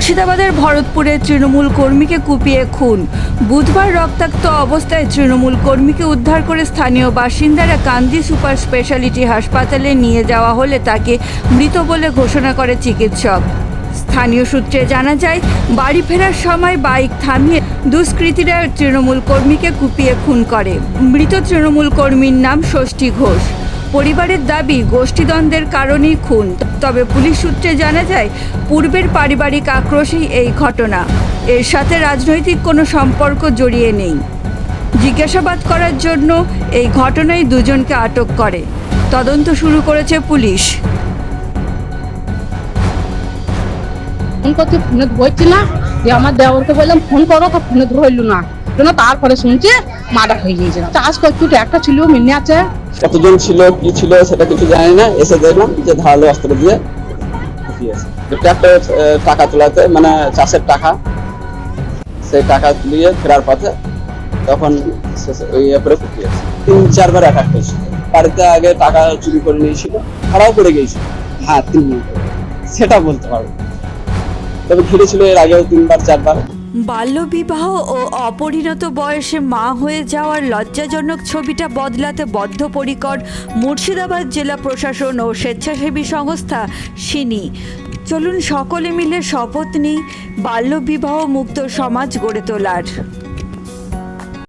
মুর্শিদাবাদের ভরতপুরে তৃণমূল কর্মীকে কুপিয়ে খুন। বুধবার রক্তাক্ত অবস্থায় তৃণমূল কর্মীকে উদ্ধার করে স্থানীয় বাসিন্দারা কান্দি সুপার স্পেশালিটি হাসপাতালে নিয়ে যাওয়া হলে তাকে মৃত বলে ঘোষণা করে চিকিৎসক। স্থানীয় সূত্রে জানা যায়, বাড়ি ফেরার সময় বাইক থামিয়ে দুষ্কৃতীরা তৃণমূল কর্মীকে কুপিয়ে খুন করে। মৃত তৃণমূল কর্মীর নাম ষষ্ঠী ঘোষ। পরিবারের দাবি, গোষ্ঠীদ্বন্দ্বের কারণেই খুন। তবে পুলিশ সূত্রে জানা যায়, পূর্বের পারিবারিক আক্রোশেই এই ঘটনা। এর সাথে রাজনৈতিক কোনো সম্পর্ক জড়িয়ে নেই। জিজ্ঞাসাবাদ করার জন্য এই ঘটনায় দুজনকে আটক করে। তদন্ত শুরু করেছে পুলিশ। ফোন করছি ফোনে ধরছি না। দিয়ে আমার দেওরকে বললাম, ফোন করো তো, ফোনে ধরলো না। জন্য তারপরে শুনছে মার্ডার হয়ে গিয়েছে। চাষ করছি একটা ছিল মিনে আছে? কতজন ছিল, কি ছিল সেটা কিছু জানি না, এসে দেখলাম যে ধারালো অস্ত্র দিয়ে টাকা তোলাতে মানে চাষের টাকা, সেই টাকা তুলিয়ে ফেরার পথে তখন ওই তিন, চারবার অ্যাটাক হয়েছিল বাড়িতে আগে টাকা চুরি করে নিয়েছিল ভাড়াও করে গিয়েছিল। হ্যাঁ তিন সেটা বলতে পারব। তবে ঘিরেছিল এর আগেও তিনবার, চারবার। বাল্যবিবাহ ও অপরিণত বয়সে মা হয়ে যাওয়ার লজ্জাজনক ছবিটা বদলাতে বদ্ধপরিকর মুর্শিদাবাদ জেলা প্রশাসন ও স্বেচ্ছাসেবী সংস্থা সিনি। চলুন সকলে মিলে শপথ নিই বাল্যবিবাহ মুক্ত সমাজ গড়ে তোলার।